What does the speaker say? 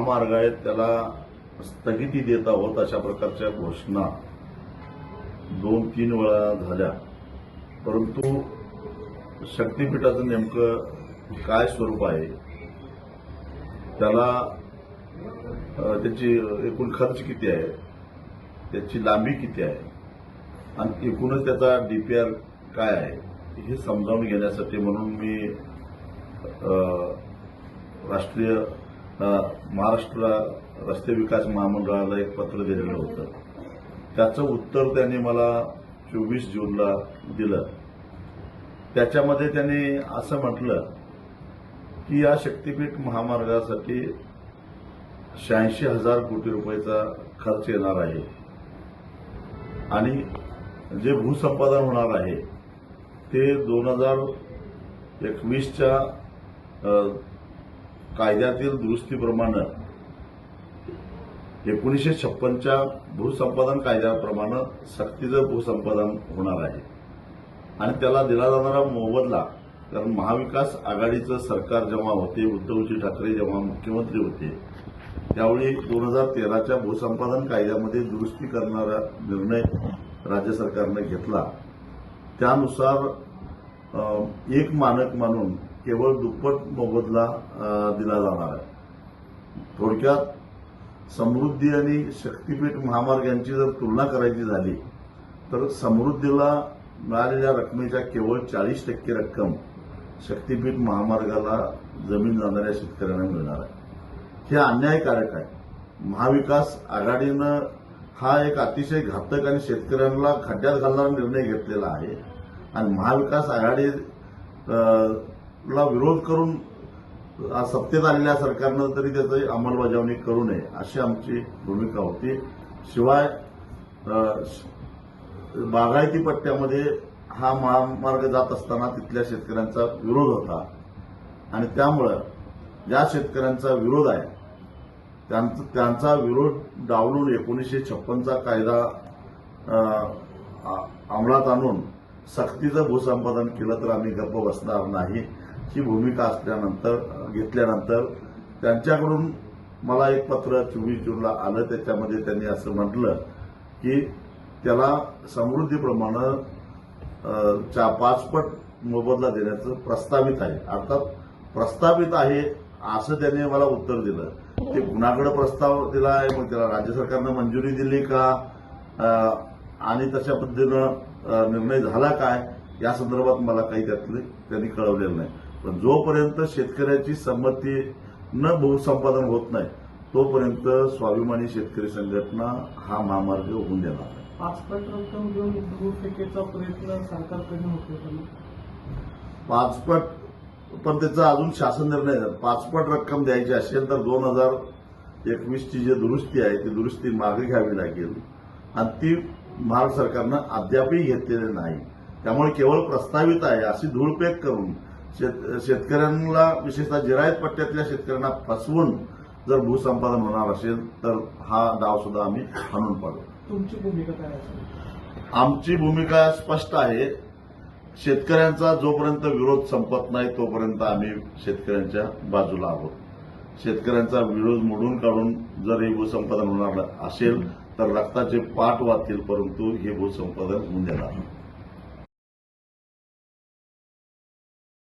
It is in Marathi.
महामार्ग आहेत त्याला स्थगिती देत आहोत अशा प्रकारच्या घोषणा दोन तीन वेळा झाल्या. परंतु शक्तीपीठाचं नेमकं काय स्वरूप आहे? त्याला त्याची एकूण खर्च किती आहे? त्याची लांबी किती आहे? आणि एकूणच त्याचा डीपीआर काय आहे? हे समजावून घेण्यासाठी म्हणून मी राष्ट्रीय महाराष्ट्र रस्ते विकास महामंडळाला एक पत्र दिलेलं होतं. त्याचं उत्तर त्यांनी मला चोवीस जूनला दिलं. त्याच्यामध्ये त्यांनी असं म्हटलं की या शक्तीपीठ महामार्गासाठी शहाऐंशी हजार कोटी रुपयाचा खर्च येणार आहे. आणि जे भूसंपादन होणार आहे ते दोन हजार एकवीसच्या कायद्यातील दुरुस्तीप्रमाणे एकोणीसशे छप्पनच्या भूसंपादन कायद्याप्रमाणे सक्तीचं भूसंपादन होणार आहे. आणि त्याला दिला जाणारा मोबदला कारण महाविकास आघाडीचं सरकार जेव्हा होते उद्धवजी ठाकरे जेव्हा मुख्यमंत्री होते त्यावेळी दोन हजार तेराच्या भूसंपादन कायद्यामध्ये दुरुस्ती करणारा निर्णय राज्य सरकारनं घेतला. त्यानुसार एक मानक मानून केवळ दुप्पट मोबदला दिला जाणार आहे. थोडक्यात समृद्धी आणि शक्तीपीठ महामार्ग यांची जर तुलना करायची झाली तर समृद्धीला मिळालेल्या रकमेच्या केवळ चाळीस टक्के रक्कम शक्तीपीठ महामार्गाला जमीन जाणाऱ्या शेतकऱ्यांना मिळणार आहे. हे अन्यायकारक आहे. महाविकास आघाडीनं हा एक अतिशय घातक आणि शेतकऱ्यांना खड्ड्यात घालणारा निर्णय घेतलेला आहे. आणि महाविकास आघाडी ला विरोध करून सत्तेत आलेल्या सरकारनं तरी त्याची अंमलबजावणी करू नये अशी आमची भूमिका होती. शिवाय बागायती पट्ट्यामध्ये हा महामार्ग जात असताना तिथल्या शेतकऱ्यांचा विरोध होता. आणि त्यामुळं ज्या शेतकऱ्यांचा विरोध आहे त्यांचा त्यांचा विरोध डावलून एकोणीसशे छप्पनचा कायदा अंमलात आणून सक्तीचं भूसंपादन केलं तर आम्ही गप्प बसणार नाही. ही भूमिका असल्यानंतर घेतल्यानंतर त्यांच्याकडून मला एक पत्र चोवीस जूनला आलं. त्याच्यामध्ये त्यांनी असं म्हटलं की त्याला समृद्धीप्रमाणे चा पाचपट मोबदला देण्याचं प्रस्तावित आहे. अर्थात प्रस्तावित आहे असं त्यांनी मला उत्तर दिलं. ते कुणाकडे प्रस्ताव दिला आहे? मग त्याला राज्य सरकारनं मंजुरी दिली का? आणि तशा पद्धतीनं निर्णय झाला काय? या संदर्भात मला काही त्यातले त्यांनी कळवलेलं नाही. पण जोपर्यंत शेतकऱ्याची संमती न भूसंपादन होत नाही तोपर्यंत स्वाभिमानी शेतकरी संघटना हा महामार्ग होऊन देणार आहे पाचपट रक्कम देऊन भू फेकेचा प्रयत्न सरकारकडे होतो पाचपट पण त्याचा अजून शासन निर्णय झाला. पाचपट रक्कम द्यायची असेल तर दोन हजार एकवीसची जी दुरुस्ती आहे ती दुरुस्ती मागे घ्यावी लागेल. आणि ती महाराष्ट्र सरकारनं अद्यापही घेतलेली नाही. त्यामुळे केवळ प्रस्तावित आहे अशी धूळपेक करून शेत- शेतकऱ्यांना विशेषतः जिरायत पट्ट्यातल्या शेतकऱ्यांना फसवून जर भूसंपादन होणार असेल तर हा डाव सुद्धा आम्ही हाणून पाडू. तुमची भूमिका काय असेल? आमची भूमिका स्पष्ट आहे. शेतकऱ्यांचा जोपर्यंत विरोध संपत नाही तोपर्यंत आम्ही शेतकऱ्यांच्या बाजूला आहोत. शेतकऱ्यांचा विरोध मोडून काढून जर हे भूसंपादन होणार असेल तर रक्ताचे पाठ वाचतील परंतु हे भूसंपादन होऊन देणार नाही.